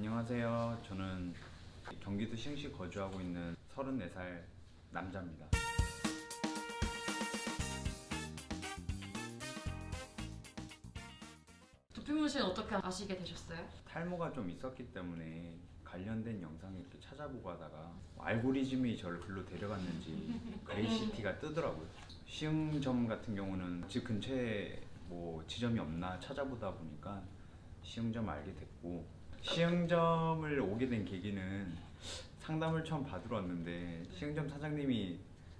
안녕하세요. 저는 경기도 시흥시 거주하고 있는 34살 남자입니다. 두피문신 어떻게 아시게 되셨어요? 탈모가 좀 있었기 때문에 관련된 영상을 이렇게 찾아보고 하다가 알고리즘이 저를 글로 데려갔는지 그레이시티가 뜨더라고요. 시흥점 같은 경우는 집 근처에 뭐 지점이 없나 찾아보다 보니까 시흥점 알게 됐고 시흥점을 오게 된 계기는 상담을 처음 받으러 왔는데 시흥점 사장님이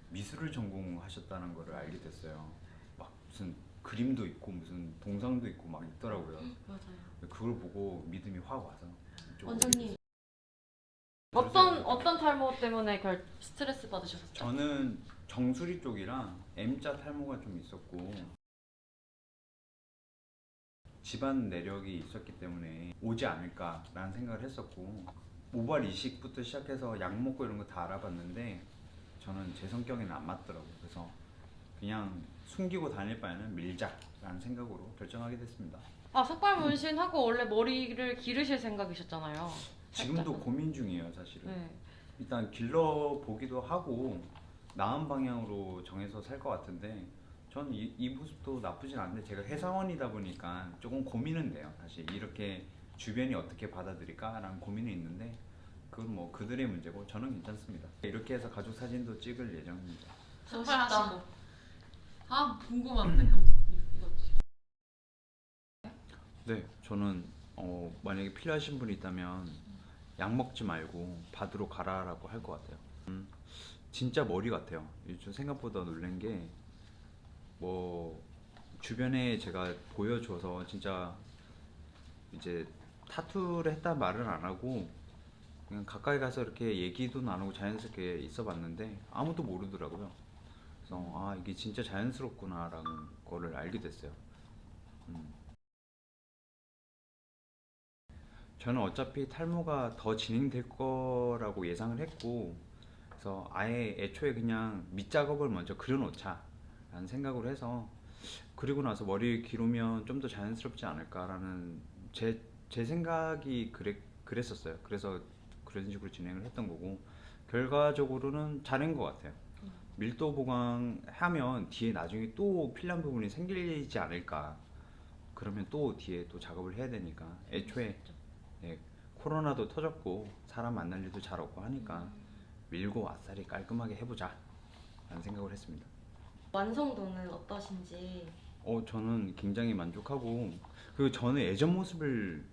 미술을 전공하셨다는 거를 알게 됐어요. 막 무슨 그림도 있고 무슨 동상도 있고 막 있더라고요. 맞아요. 그걸 보고 믿음이 확 와서 이쪽으로 원장님. 어떤 어떤 탈모 때문에 결 스트레스 받으셨어요? 저는 정수리 쪽이랑 M자 탈모가 좀 있었고 집안 내력이 있었기 때문에 오지 않을까라는 생각을 했었고 모발 이식부터 시작해서 약 먹고 이런 거 다 알아봤는데 저는 제 성격에는 안 맞더라고요. 그래서 그냥 숨기고 다닐 바에는 밀자라는 생각으로 결정하게 됐습니다. 아 삭발 문신 하고 원래 머리를 기르실 생각이셨잖아요. 지금도 살짝은. 고민 중이에요, 사실은. 네. 일단 길러 보기도 하고 나은 방향으로 정해서 살 것 같은데 저는 이, 이 모습도 나쁘진 않은데 제가 회사원이다 보니까 조금 고민은 돼요. 사실 이렇게 주변이 어떻게 받아들일까라는 고민이 있는데 그건 뭐 그들의 문제고 저는 괜찮습니다. 이렇게 해서 가족 사진도 찍을 예정입니다. 삭발하시고 아 궁금한데 한번 이거. 네 저는 어, 만약에 필요하신 분이 있다면 약 먹지 말고 받으러 가라라고 할 것 같아요. 음, 진짜 머리 같아요. 저 생각보다 놀란 게 뭐 주변에 제가 보여줘서 진짜 이제 타투를 했다 말은 안 하고 그냥 가까이 가서 이렇게 얘기도 나누고 자연스럽게 있어 봤는데 아무도 모르더라고요. 그래서 아 이게 진짜 자연스럽구나라는 거를 알게 됐어요. 음. 저는 어차피 탈모가 더 진행될 거라고 예상을 했고 그래서 아예 애초에 그냥 밑작업을 먼저 그려놓자 라는 생각으로 해서 그리고 나서 머리 기르면 좀 더 자연스럽지 않을까라는 제, 제 생각이 그랬, 그랬었어요. 그래서 그런 식으로 진행을 했던 거고 결과적으로는 잘한 것 같아요. 밀도 보강하면 뒤에 나중에 또 필요한 부분이 생기지 않을까. 그러면 또 뒤에 또 작업을 해야 되니까 애초에 예, 코로나도 터졌고 사람 만날 일도 잘 없고 하니까 밀고 아싸리 깔끔하게 해보자 라는 생각을 했습니다 완성도는 어떠신지 어 저는 굉장히 만족하고 그 저는 예전 모습을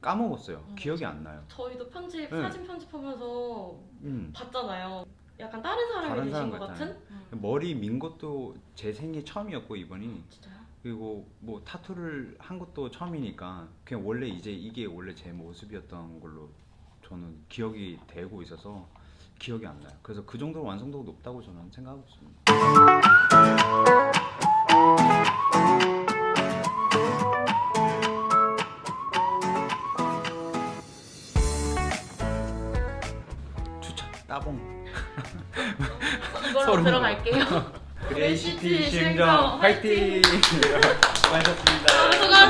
까먹었어요 음. 기억이 안 나요 저희도 편집 네. 사진 편집하면서 음. 봤잖아요. 약간 다른 사람이 다른 되신 사람 것 같잖아요. 같은? 머리 민 것도 제 생애 처음이었고 이번이 진짜요? 그리고 뭐 타투를 한 것도 처음이니까 그냥 원래 이제 이게 원래 제 모습이었던 걸로 저는 기억이 되고 있어서 기억이 안 나요. 그래서 그 정도로 완성도가 높다고 저는 생각하고 있습니다. 추천 따봉 이걸로 들어갈게요. 시흥점 시흥점 화이팅! 수고하셨습니다. 수고하셨습니다.